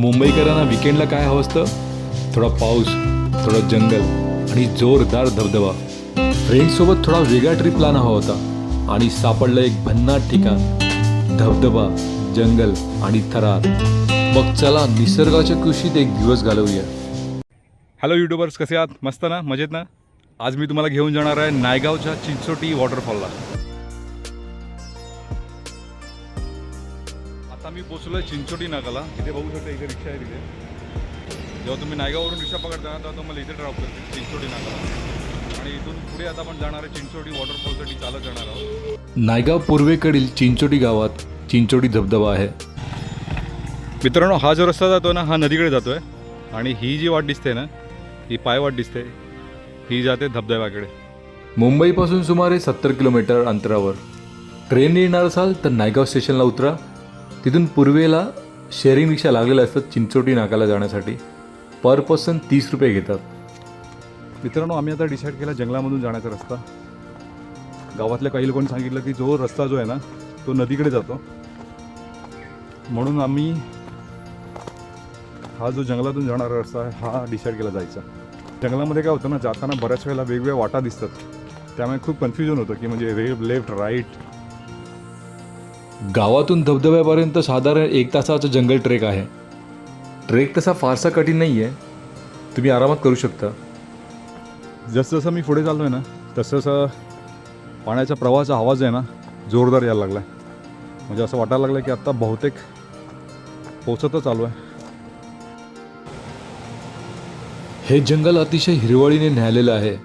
मुंबईकरांना विकेंडला काय हवं असतं? थोडा पाऊस थोडं जंगल आणि जोरदार धबधबा. फ्रेंड्ससोबत थोडा वेगळा ट्रिप प्लॅन हवा होता. आणि सापडलं एक भन्नाट ठिकाण. धबधबा जंगल आणि थरार. मग चला निसर्गाच्या कुशीत एक दिवस घालवूया. हॅलो युट्यूबर्स कसे आहात? मस्त ना? मजेत ना? आज मी तुम्हाला घेऊन जाणार आहे नायगावच्या चिंचोटी वॉटरफॉलला मी पोचलो आहे चिंचोटी नाकाला. इथे बघू शकता इथे रिक्षा आहे तिथे. जेव्हा तुम्ही नायगाववरून रिक्षा पकडता तेव्हा तुम्हाला इथे ड्रॉप करते चिंचोटी नाकाला. आणि इथून पुढे आता आपण जाणार आहे चिंचोटी वॉटरफॉलसाठी चालत जाणार आहोत. नायगाव पूर्वेकडील चिंचोटी गावात चिंचोटी धबधबा आहे. मित्रांनो हा जो रस्ता जातो ना हा नदीकडे जातोय. आणि ही जी वाट दिसते ना ही पायवाट दिसते. ही जाते धबधब्याकडे. मुंबईपासून सुमारे सत्तर किलोमीटर अंतरावर. ट्रेनने येणार असाल तर नायगाव स्टेशनला उतरा. तिथून पूर्वेला शेअरिंग रिक्षा लागलेल्या असतात चिंचोटी नाकाला जाण्यासाठी. पर पर्सन तीस रुपये घेतात. मित्रांनो आम्ही आता डिसाईड केला जंगलामधून जाण्याचा रस्ता. गावातल्या काही लोकांनी सांगितलं की जो रस्ता जो आहे ना तो नदीकडे जातो. म्हणून आम्ही हा जो जंगलातून जाणारा रस्ता आहे हा डिसाईड केला जायचा. जंगलामध्ये काय होतं ना जाताना बऱ्याच वेळेला वेगवेगळ्या वाटा दिसतात. त्यामुळे खूप कन्फ्युजन होतं की म्हणजे रेप लेफ्ट राईट गावातून धबधब्यापर्यंत साधारण एक तासाचं जंगल ट्रेक आहे. ट्रेक तसा फारसा कठीण नाही आहे तुम्ही आरामात करू शकता. जसं जसं मी पुढे चाललो आहे ना तसं तसं पाण्याच्या प्रवाहाचा आवाज आहे ना जोरदार यायला लागला आहे म्हणजे असं वाटायला लागलं की आत्ता बहुतेक पोचतच चालू आहे. हे जंगल अतिशय हिरवळीने न्यालेलं आहे.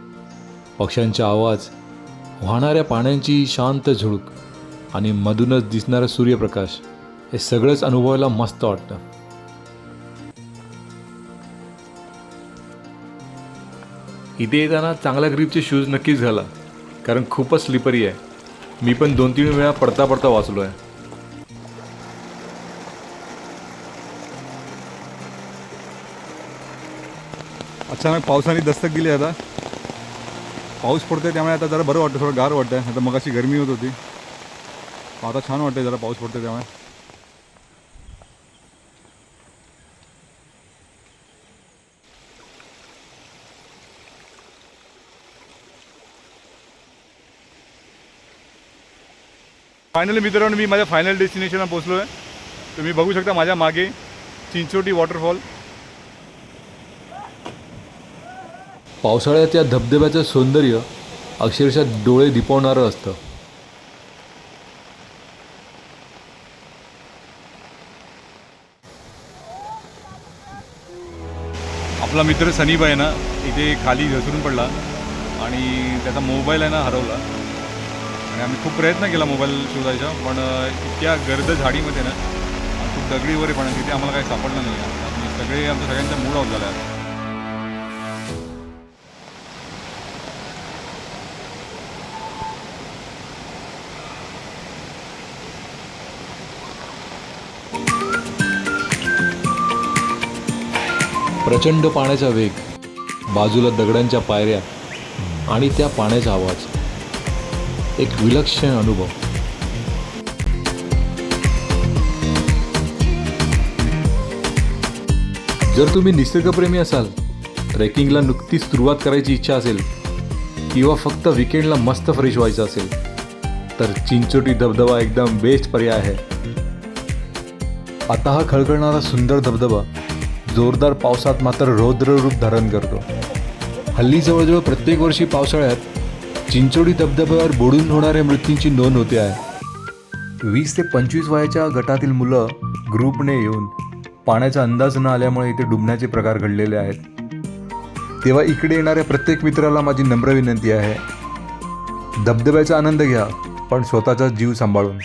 पक्ष्यांचा आवाज वाहणाऱ्या पाण्याची शांत झुळूक. आणि मधूनच दिसणारा सूर्यप्रकाश हे सगळंच अनुभवायला मस्त वाटतं. इथे येताना चांगल्या ग्रीपचे शूज नक्कीच घाला कारण खूपच स्लिपरी आहे. मी पण दोन तीन वेळा पडता पडता वाचलो आहे अचानक पावसाने दस्तक दिली आता. पाऊस पडतोय त्यामुळे आता जरा बरं वाटतं थोडं गार वाटतं आता मगाशी गरमी होत होती. आता छान वाटतंय जरा पाऊस पडतोय त्यामुळे. फायनली मित्रांनो मी माझ्या फायनल डेस्टिनेशनला पोचलो आहे तुम्ही बघू शकता माझ्या मागे चिंचोटी वॉटरफॉल पावसाळ्यात या धबधब्याचं सौंदर्य अक्षरशः डोळे दिपवणारं असतं. आपला मित्र सनीब आहे ना इथे खाली घसरून पडला आणि त्याचा मोबाईल आहे ना हरवला. आणि आम्ही खूप प्रयत्न केला मोबाईल शोधायचा पण इतक्या गर्द झाडीमध्ये ना खूप दगडी वगैरे पण तिथे आम्हाला काही सापडलं नाही. सगळे आमच्या सगळ्यांचा मूड ऑफ झाला. प्रचंड पाण्याचा वेग बाजूला दगडांच्या पायऱ्या आणि त्या पाण्याचा आवाज. एक विलक्षण अनुभव. जर तुम्ही निसर्गप्रेमी असाल ट्रेकिंगला नुकतीच सुरुवात करायची इच्छा असेल किंवा फक्त विकेंडला मस्त फ्रेश व्हायचं असेल तर चिंचोटी धबधबा एकदम बेस्ट पर्याय आहे. आता हा खळखळणारा सुंदर धबधबा जोरदार पावसात मात्र रौद्ररूप धारण करतो. हल्ली जवळजवळ प्रत्येक वर्षी पावसाळ्यात चिंचोडी धबधब्यावर बुडून होणाऱ्या मृत्यूंची नोंद होते आहे. वीस ते पंचवीस वयाच्या गटातील मुलं ग्रुपने येऊन पाण्याचा अंदाज न आल्यामुळे इथे डुबण्याचे प्रकार घडलेले आहेत. तेव्हा इकडे येणाऱ्या प्रत्येक मित्राला माझी नम्र विनंती आहे. धबधब्याचा आनंद घ्या पण स्वतःचा जीव सांभाळून.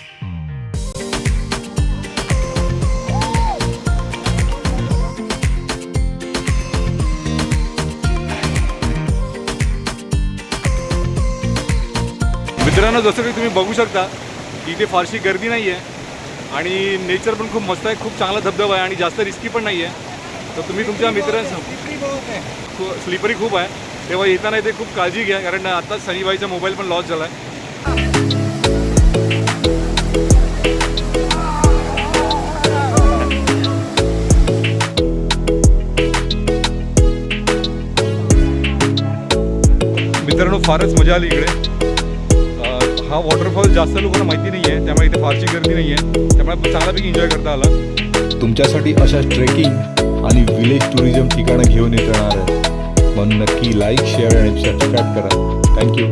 मित्रांनो जसं की तुम्ही बघू शकता इथे फारशी गर्दी नाही आहे आणि नेचर पण खूप मस्त आहे खूप चांगला धबधबा आहे आणि जास्त रिस्की पण नाही आहे तर तुम्ही तुमच्या मित्रांसह स्लिपरी खूप आहे. तेव्हा येताना इथे खूप काळजी घ्या कारण आत्ताच सनीबाईचा मोबाईल पण लॉस झाला आहे मित्रांनो फारच मजा आली इकडे. हा वॉटरफॉल जास्त लोकांना माहिती नाही आहे त्यामुळे इथे फारशी गर्दी नाही आहे त्यामुळे चांगल्यापैकी एन्जॉय करता आला. तुमच्यासाठी अशा ट्रेकिंग आणि विलेज टुरिझम ठिकाणं घेऊन येत राहणार आहे म्हणून नक्की लाईक शेअर आणि सबस्क्राईब करा. Thank you